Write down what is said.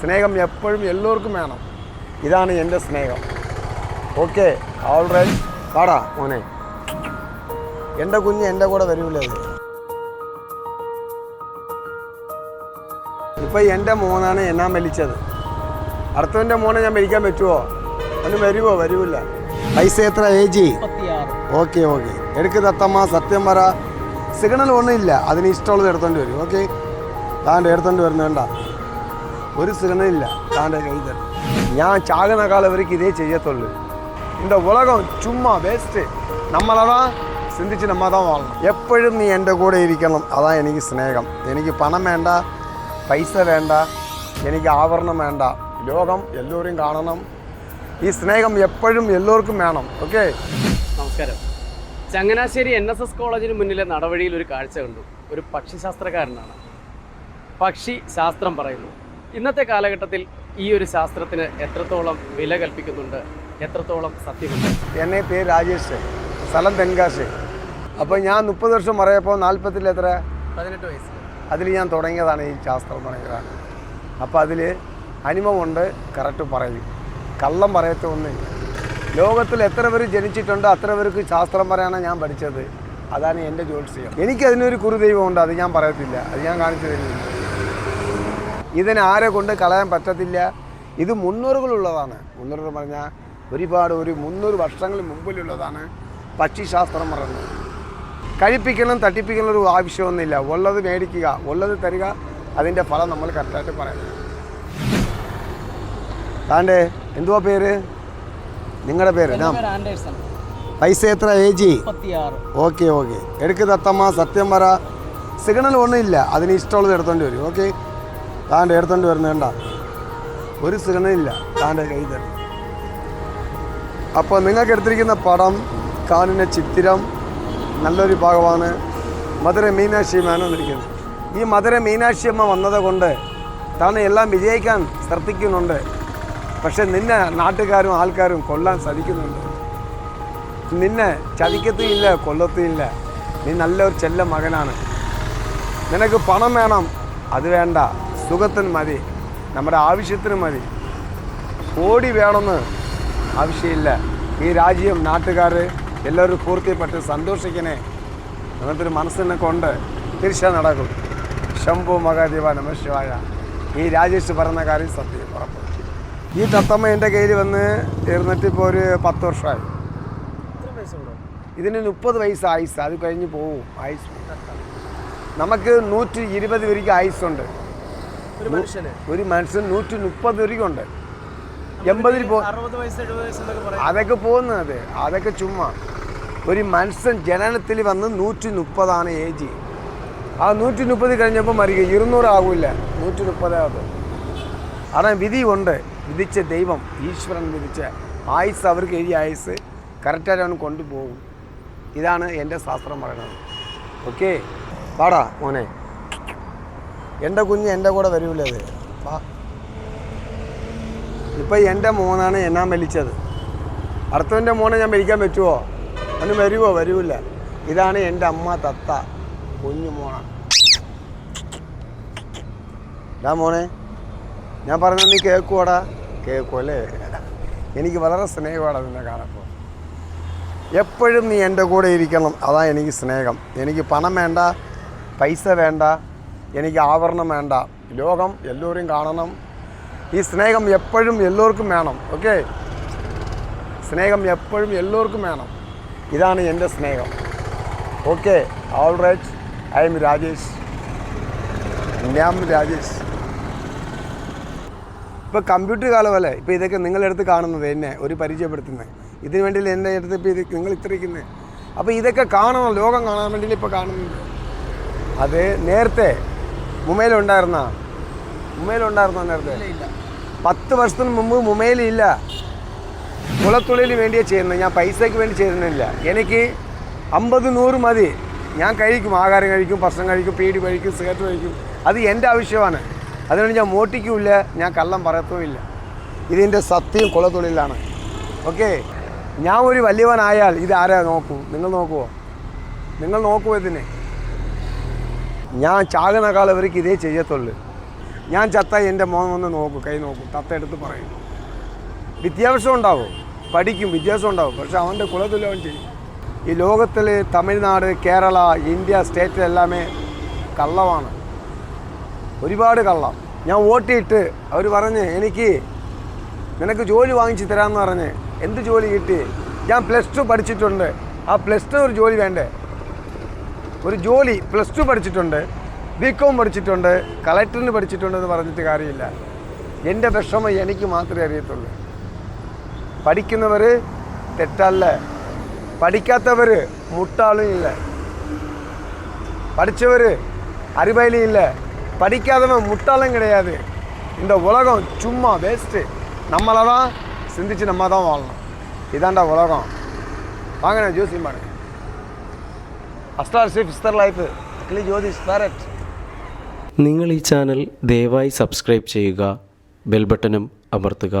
സ്നേഹം എപ്പോഴും എല്ലാവർക്കും വേണം. ഇതാണ് എന്റെ സ്നേഹം. ഓക്കെ ഓൾറൈറ്റ് പാടാ മോനെ. എന്റെ കുഞ്ഞ് എന്റെ കൂടെ വരൂലേ അത് ഇപ്പം എന്റെ മോനാണ് എന്നാ മലിച്ചത് അടുത്തവന്റെ മോനെ ഞാൻ മരിക്കാൻ പറ്റുമോ അവന് വരുമോ വരൂല. പൈസ എത്ര ഏജി? Okay okay. എടുക്ക് തത്തമ്മ സത്യം പറ. സിഗ്നൽ ഒന്നുമില്ല. അതിന് ഇഷ്ടമുള്ളത് എടുത്തോണ്ട് വരും. ഓക്കെ. താന്റെ എടുത്തോണ്ട് വരുന്ന വേണ്ട ഒരു സിഗ്നൽ ഇല്ല താൻ്റെ കൈ തരും ഞാൻ ചാകുന്ന കാലം വരയ്ക്ക് ഇതേ ചെയ്യത്തുള്ളൂ இந்த உலகம் சும்மா വേസ്റ്റ് നമ്മളതാ ചിന്തിച്ച് നമ്മതാ വാഴണം എപ്പോഴും നീ എൻ്റെ കൂടെ ഇരിക്കണം അതാ എനിക്ക് സ്നേഹം എനിക്ക് പണം വേണ്ട പൈസ വേണ്ട എനിക്ക് ആവരണം വേണ്ട ലോകം എല്ലാവരും കാണണം ഈ സ്നേഹം എപ്പോഴും എല്ലാവർക്കും വേണം ഓക്കെ നമസ്കാരം ചങ്ങനാശ്ശേരി എൻ എസ് എസ് കോളേജിന് മുന്നിലെ നടവഴിയിൽ ഒരു കാഴ്ച കണ്ടു ഒരു പക്ഷിശാസ്ത്രക്കാരനാണ് പക്ഷി ശാസ്ത്രം പറയുന്നു ഇന്നത്തെ കാലഘട്ടത്തിൽ ഈ ഒരു ശാസ്ത്രത്തിന് എത്രത്തോളം വില കൽപ്പിക്കുന്നുണ്ട്? എത്രത്തോളം സത്യമുണ്ട്? എന്നെ പേര് രാജേഷ്. സ്ഥലം തെൻകാശ്. അപ്പോൾ ഞാൻ മുപ്പത് വർഷം പറയപ്പോൾ നാൽപ്പത്തിൽ എത്ര? പതിനെട്ട് വയസ്സ്. അതിൽ ഞാൻ തുടങ്ങിയതാണ് ഈ ശാസ്ത്രം തുടങ്ങിയതാണ് അപ്പോൾ അതിൽ അനിമമുണ്ട് കറക്റ്റ് പറയും. കള്ളം പറയത്ത ഒന്നില്ല ലോകത്തിൽ എത്ര പേര് ജനിച്ചിട്ടുണ്ട് അത്ര പേർക്ക് ശാസ്ത്രം പറയാനാണ് ഞാൻ പഠിച്ചത്. അതാണ് എന്റെ ജ്യോത്സ്യം എനിക്കതിനൊരു കുറുദൈവമുണ്ട് അത് ഞാൻ പറയത്തില്ല. അത് ഞാൻ കാണിച്ചു തരുന്നില്ല. ഇതിനെ ആരെ കൊണ്ട് കളയാൻ പറ്റത്തില്ല? ഇത് മുന്നൂറുകളുള്ളതാണ്. മുന്നൂറ് പറഞ്ഞാൽ ഒരുപാട് ഒരു മുന്നൂറ് വർഷങ്ങൾ മുമ്പിലുള്ളതാണ് പക്ഷിശാസ്ത്രം പറയുന്നത് കഴിപ്പിക്കണം തട്ടിപ്പിക്കണം ഒരു ആവശ്യമൊന്നുമില്ല. ഉള്ളത് മേടിക്കുക ഉള്ളത് തരിക അതിന്റെ ഫലം നമ്മൾ കറക്റ്റായിട്ട് പറയാം താണ്ടേ എന്തുവാ പേര്? നിങ്ങളുടെ പേര്? പൈസ എത്ര? Age okay okay. എടുക്ക് തത്തമ്മ സത്യം പറ. സിഗ്നൽ ഒന്നുമില്ല. അതിന് ഇഷ്ടമുള്ളത് എടുത്തോണ്ട് വരും. ഓക്കെ. താന്റെ എടുത്തോണ്ട് വരുന്നേണ്ട ഒരു സിനിമയില്ല താന്റെ കയ്യിൽ തന്നെ അപ്പോൾ നിങ്ങൾക്ക് എടുത്തിരിക്കുന്ന പടം കാനിന്റെ ചിത്രം നല്ലൊരു ഭാഗമാണ്. മധുര മീനാക്ഷി അമ്മയാണ് വന്നിരിക്കുന്നത് ഈ മധുര മീനാക്ഷി അമ്മ വന്നത് കൊണ്ട് താൻ എല്ലാം വിജയിക്കാൻ ശ്രദ്ധിക്കുന്നുണ്ട്. പക്ഷെ നിന്നെ നാട്ടുകാരും ആൾക്കാരും കൊല്ലാൻ ശ്രമിക്കുന്നുണ്ട് നിന്നെ ചതിക്കത്തുമില്ല കൊല്ലത്തുമില്ല. നീ നല്ലൊരു ചെല്ല മകനാണ്. നിനക്ക് പണം വേണം അത് വേണ്ട. സുഖത്തിന് മതി. നമ്മുടെ ആവശ്യത്തിന് മതി. കോടി വേണമെന്ന് ആവശ്യമില്ല. ഈ രാജ്യം നാട്ടുകാർ എല്ലാവരും പൂർത്തിപ്പെട്ട് സന്തോഷിക്കണേ. അങ്ങനത്തെ ഒരു മനസ്സിനെ കൊണ്ട് തിരിച്ചാൽ നടക്കും. ശംഭു മഹാദേവ നമശിവായ. ഈ രാജേഷ് പറഞ്ഞ കാര്യം സത്യം ഉറപ്പ്. ഈ തത്തമ്മ എന്റെ കയ്യിൽ വന്ന് ഇരുന്നിട്ട് ഇപ്പോൾ ഒരു പത്ത് വർഷമായി. ഇതിന് മുപ്പത് വയസ്സ് ആയുസ്. അത് കഴിഞ്ഞ് പോവും. ആയുസ്. നമുക്ക് നൂറ്റി ഇരുപത് വരെയ്ക്ക് ആയുസ്സുണ്ട് ഒരു മനുഷ്യന്. ഒരു മനുഷ്യൻ നൂറ്റി മുപ്പത് വരെയ്ക്കും ഉണ്ട്. എൺപതിൽ പോ അതൊക്കെ പോകുന്നത് അതൊക്കെ ചുമ്മാ. ഒരു മനുഷ്യൻ ജനനത്തിൽ വന്ന് നൂറ്റി മുപ്പതാണ് ഏജ്. ആ നൂറ്റി മുപ്പത് കഴിഞ്ഞപ്പോൾ മരിക്കുക. ഇരുന്നൂറ് ആകില്ല. നൂറ്റി മുപ്പതാകത്ത് അതാ വിധി ഉണ്ട്. വിധിച്ച ദൈവം ഈശ്വരൻ വിധിച്ച ആയുസ് അവർക്ക് എഴുതിയ ആയുസ് കറക്റ്റായിട്ട് അവൻ കൊണ്ടുപോകും. ഇതാണ് എന്റെ ശാസ്ത്രം പറയുന്നത്. ഓക്കെ? പാടാ മോനെ. എന്റെ കുഞ്ഞ് എന്റെ കൂടെ വരൂലേ അത്? ഇപ്പം എന്റെ മോനാണ് എന്നാ വലിച്ചത് അടുത്തവന്റെ മോനെ ഞാൻ മരിക്കാൻ പറ്റുമോ അവന് വരുമോ വരൂല. ഇതാണ് എന്റെ അമ്മ തത്ത കുഞ്ഞു മോണ ഡാ മോനെ ഞാൻ പറഞ്ഞ നീ കേൾക്കുവാടാ കേക്കോ അല്ലേ എനിക്ക് വളരെ സ്നേഹമാണ് നിന്നെ കാണപ്പോൾ എപ്പോഴും നീ എന്റെ കൂടെ ഇരിക്കണം. അതാ എനിക്ക് സ്നേഹം. എനിക്ക് പണം വേണ്ട പൈസ വേണ്ട എനിക്ക് ആവരണം വേണ്ട. ലോകം എല്ലാവരും കാണണം. ഈ സ്നേഹം എപ്പോഴും എല്ലാവർക്കും വേണം ഓക്കെ? സ്നേഹം എപ്പോഴും എല്ലാവർക്കും വേണം. ഇതാണ് എന്റെ സ്നേഹം. Okay all right I am Rajesh. ഞാൻ രാജേഷ്. ഇപ്പോൾ കമ്പ്യൂട്ടർ കാലമല്ലേ? ഇപ്പോൾ ഇതൊക്കെ നിങ്ങളുടെ അടുത്ത് കാണുന്നത് എന്നെ ഒരു പരിചയപ്പെടുത്തുന്നത് ഇതിനു വേണ്ടി എന്റെ അടുത്ത് ഇപ്പോൾ ഇത് നിങ്ങൾ ഇത്രയ്ക്കുന്നത് അപ്പോൾ ഇതൊക്കെ കാണണം ലോകം കാണാൻ വേണ്ടിയിട്ട് ഇപ്പോൾ കാണുന്നുണ്ട് അത് നേരത്തെ മുംബൈയിലുണ്ടായിരുന്ന മുംബൈയിലുണ്ടായിരുന്നോ നേരത്തെ? പത്ത് വർഷത്തിന് മുമ്പ് മുംബൈയിലില്ല കുളത്തുള്ളിൽ വേണ്ടിയാണ് ചെയ്യുന്നത് ഞാൻ പൈസയ്ക്ക് വേണ്ടി ചെയ്യുന്നില്ല. എനിക്ക് അമ്പത് നൂറ് മതി. ഞാൻ കഴിക്കും. ആഹാരം കഴിക്കും ഭക്ഷണം കഴിക്കും പീടി കഴിക്കും സിഗരറ്റ് കഴിക്കും. അത് എന്റെ ആവശ്യമാണ്. അതുകൊണ്ട് ഞാൻ മോട്ടിക്കുമില്ല ഞാൻ കള്ളം പറയത്തുമില്ല. ഇതിന്റെ സത്യം കുളത്തൊഴിലാണ് ഓക്കെ? ഞാൻ ഒരു വലിയവനായാൽ ഇത് ആരാ നോക്കൂ? നിങ്ങൾ നോക്കുമോ നിങ്ങൾ നോക്കുമോ ഇതിനെ? ഞാൻ ചാകുന്ന കാലം അവർക്ക് ഇതേ ചെയ്യത്തുള്ളൂ. ഞാൻ ചത്ത എന്റെ മോൻ വന്ന് നോക്കും കൈ നോക്കും തത്ത എടുത്ത് പറയും. വിദ്യാഭ്യാസം ഉണ്ടാവും പഠിക്കും വിദ്യാഭ്യാസം ഉണ്ടാവും പക്ഷെ അവന്റെ അവൻ ചെയ്യും. ഈ ലോകത്തിൽ തമിഴ്നാട് കേരള ഇന്ത്യ സ്റ്റേറ്റ് എല്ലാമേ കള്ളമാണ്. ഒരുപാട് കള്ളം. ഞാൻ വോട്ടിയിട്ട് അവർ പറഞ്ഞ് എനിക്ക് നിനക്ക് ജോലി വാങ്ങിച്ച് തരാമെന്ന് പറഞ്ഞ് എന്ത് ജോലി കിട്ടി? ഞാൻ പ്ലസ് ടു പഠിച്ചിട്ടുണ്ട്. ആ പ്ലസ് ടു ഒരു ജോലി വേണ്ടേ? ഒരു ജോലി പ്ലസ് ടു പഠിച്ചിട്ടുണ്ട് ബി കോം പഠിച്ചിട്ടുണ്ട് കളക്ടറിന് പഠിച്ചിട്ടുണ്ട് എന്ന് പറഞ്ഞിട്ട് കാര്യമില്ല എൻ്റെ വിഷമം എനിക്ക് മാത്രമേ അറിയത്തുള്ളൂ പഠിക്കുന്നവർ തെറ്റല്ല പഠിക്കാത്തവർ മുട്ടാളും ഇല്ല പഠിച്ചവർ அறிவாளியும் இல்லை படிக்காதவன் முட்டாளும் கிடையாது இந்த உலகம் சும்மா வேஸ்ட்டு நம்மளை தான் சிந்திச்சு நம்ம தான் வாழணும் இதாண்டா உலகம் வாங்கினேன் ஜோசி നിങ്ങൾ ഈ ചാനൽ ദയവായി സബ്സ്ക്രൈബ് ചെയ്യുക ബെൽബട്ടനും അമർത്തുക.